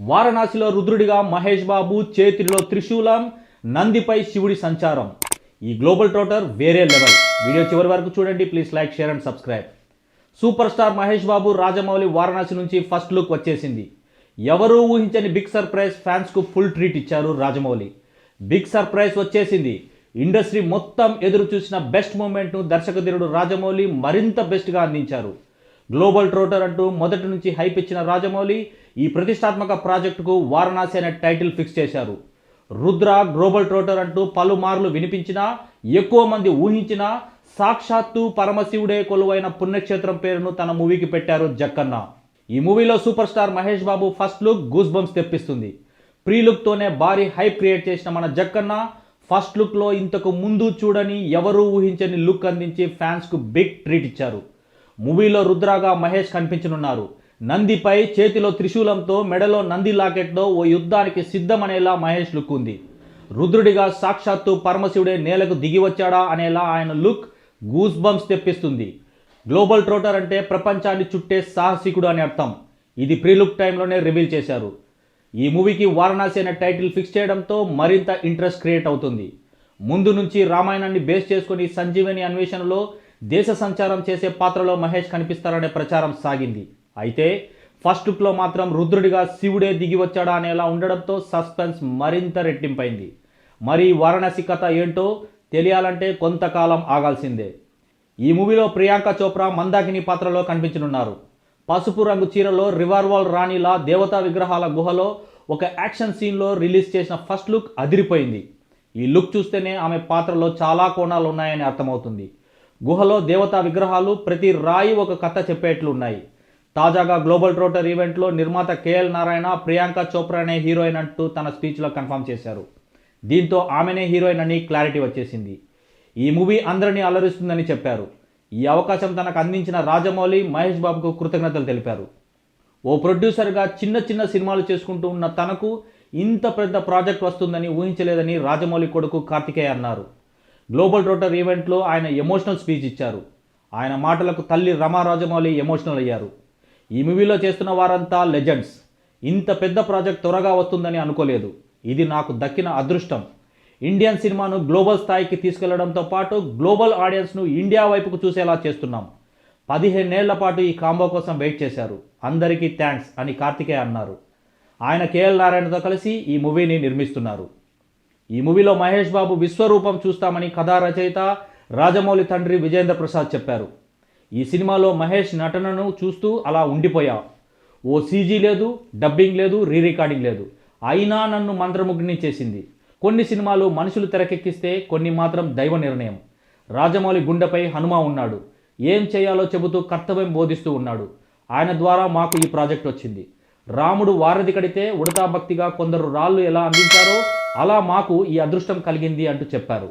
వారణాసిలో రుద్రుడిగా మహేష్ బాబు చేతిలో త్రిశూలం నందిపై శివుడి సంచారం. ఈ గ్లోబల్ ట్రోటర్ వేరే లెవెల్. వీడియో చివరి వరకు చూడండి please like share and subscribe. Super star Mahesh Babu Rajamouli Varanasi నుంచి ఫస్ట్ లుక్ వచ్చేసింది. ఎవరూ ఊహించని బిగ్ సర్ప్రైజ్ ఫ్యాన్స్కు ఫుల్ ట్రీట్ ఇచ్చారు రాజమౌళి. బిగ్ సర్ప్రైజ్ వచ్చేసింది. ఇండస్ట్రీ మొత్తం ఎదురు చూసిన బెస్ట్ మూమెంట్ను దర్శకధీరుడు రాజమౌళి మరింత బెస్ట్గా అందించారు. గ్లోబల్ ట్రోటర్ అంటూ మొదటి నుంచి హైప్ ఇచ్చిన రాజమౌళి ఈ ప్రతిష్టాత్మక ప్రాజెక్టుకు వారణాసి అనే టైటిల్ ఫిక్స్ చేశారు. రుద్ర గ్లోబల్ ట్రోటర్ అంటూ పలుమార్లు వినిపించినా ఎక్కువ మంది ఊహించినా సాక్షాత్తు పరమశివుడే కొలువైన పుణ్యక్షేత్రం పేరును తన మూవీకి పెట్టారు జక్కన్న. ఈ మూవీలో super star Mahesh Babu first look goosebumps తెప్పిస్తుంది. ప్రీ లుక్తోనే భారీ హైప్ క్రియేట్ చేసిన మన జక్కన్న ఫస్ట్ లుక్లో ఇంతకు ముందు చూడని ఎవరూ ఊహించని లుక్ అందించి ఫ్యాన్స్కు బిగ్ ట్రీట్ ఇచ్చారు. మూవీలో రుద్రాగా మహేష్ కనిపించనున్నారు. నందిపై చేతిలో త్రిశూలంతో మెడలో నంది లాకెట్తో ఓ యుద్ధానికి సిద్ధమనేలా మహేష్ లుక్ ఉంది. రుద్రుడిగా సాక్షాత్తు పరమశివుడే నేలకు దిగి వచ్చాడా అనేలా ఆయన లుక్ గూస్ బంప్స్ తెప్పిస్తుంది. గ్లోబల్ ట్రోటర్ అంటే ప్రపంచాన్ని చుట్టే సాహసికుడు అని అర్థం. ఇది ప్రీలుక్ టైంలోనే రివీల్ చేశారు. ఈ మూవీకి వారణాసి అనే టైటిల్ ఫిక్స్ చేయడంతో మరింత ఇంట్రెస్ట్ క్రియేట్ అవుతుంది. ముందు నుంచి రామాయణాన్ని బేస్ చేసుకుని సంజీవని అన్వేషణలో దేశ సంచారం చేసే పాత్రలో మహేష్ కనిపిస్తారనే ప్రచారం సాగింది. అయితే ఫస్ట్ లుక్లో మాత్రం రుద్రుడిగా శివుడే దిగి వచ్చాడా అనేలా ఉండడంతో సస్పెన్స్ మరింత రెట్టింపైంది. మరి వారణాసి కథ ఏంటో తెలియాలంటే కొంతకాలం ఆగాల్సిందే. ఈ మూవీలో ప్రియాంక చోప్రా మందాకిని పాత్రలో కనిపించనున్నారు. పసుపు రంగు చీరలో రివార్వాల్ రాణిలా దేవతా విగ్రహాల గుహలో ఒక యాక్షన్ సీన్లో రిలీజ్ చేసిన ఫస్ట్ లుక్ అదిరిపోయింది. ఈ లుక్ చూస్తేనే ఆమె పాత్రలో చాలా కోణాలు ఉన్నాయని అర్థమవుతుంది. గుహలో దేవతా విగ్రహాలు ప్రతి రాయి ఒక కథ చెప్పేట్లు ఉన్నాయి తాజాగా గ్లోబల్ ట్రోటర్ ఈవెంట్లో నిర్మాత కేఎల్ నారాయణ ప్రియాంక చోప్రా అనే హీరోయిన్ అంటూ తన స్పీచ్లో కన్ఫర్మ్ చేశారు. దీంతో ఆమెనే హీరోయిన్ అని క్లారిటీ వచ్చేసింది. ఈ మూవీ అందరినీ అలరిస్తుందని చెప్పారు. ఈ అవకాశం తనకు అందించిన రాజమౌళి మహేష్ బాబుకు కృతజ్ఞతలు తెలిపారు. ఓ ప్రొడ్యూసర్గా చిన్న చిన్న సినిమాలు చేసుకుంటూ ఉన్న తనకు ఇంత పెద్ద ప్రాజెక్ట్ వస్తుందని ఊహించలేదని రాజమౌళి కొడుకు కార్తికేయ అన్నారు. గ్లోబల్ రోటర్ ఈవెంట్లో ఆయన ఎమోషనల్ స్పీచ్ ఇచ్చారు. ఆయన మాటలకు తల్లి రమారాజమౌళి ఎమోషనల్ అయ్యారు. ఈ మూవీలో చేస్తున్న వారంతా లెజెండ్స్. ఇంత పెద్ద ప్రాజెక్ట్ త్వరగా వస్తుందని అనుకోలేదు. ఇది నాకు దక్కిన అదృష్టం. ఇండియన్ సినిమాను గ్లోబల్ స్థాయికి తీసుకెళ్ళడంతో పాటు గ్లోబల్ ఆడియన్స్ను ఇండియా వైపుకు చూసేలా చేస్తున్నాం. పదిహేనేళ్ళ పాటు ఈ కాంబో కోసం వెయిట్ చేశారు. అందరికీ థ్యాంక్స్ అని కార్తికేయ అన్నారు. ఆయన కేఎల్ నారాయణతో కలిసి ఈ మూవీని నిర్మిస్తున్నారు. ఈ మూవీలో మహేష్ బాబు విశ్వరూపం చూస్తామని కథా రచయిత రాజమౌళి తండ్రి విజేంద్ర ప్రసాద్ చెప్పారు. ఈ సినిమాలో మహేష్ నటనను చూస్తూ అలా ఉండిపోయా. ఓ సీజీ లేదు డబ్బింగ్ లేదు రీ రికార్డింగ్ లేదు. అయినా నన్ను మంత్రముగ్ని చేసింది. కొన్ని సినిమాలు మనుషులు తెరకెక్కిస్తే కొన్ని మాత్రం దైవ నిర్ణయం. రాజమౌళి గుండెపై హనుమ ఉన్నాడు. ఏం చేయాలో చెబుతూ కర్తవ్యం బోధిస్తూ ఉన్నాడు. ఆయన ద్వారా మాకు ఈ ప్రాజెక్ట్ వచ్చింది. రాముడు వారధి కడితే ఉడతా భక్తిగా కొందరు రాళ్ళు ఎలా అందించారో అలా మాకు ఈ అదృష్టం కలిగింది అంటూ చెప్పారు.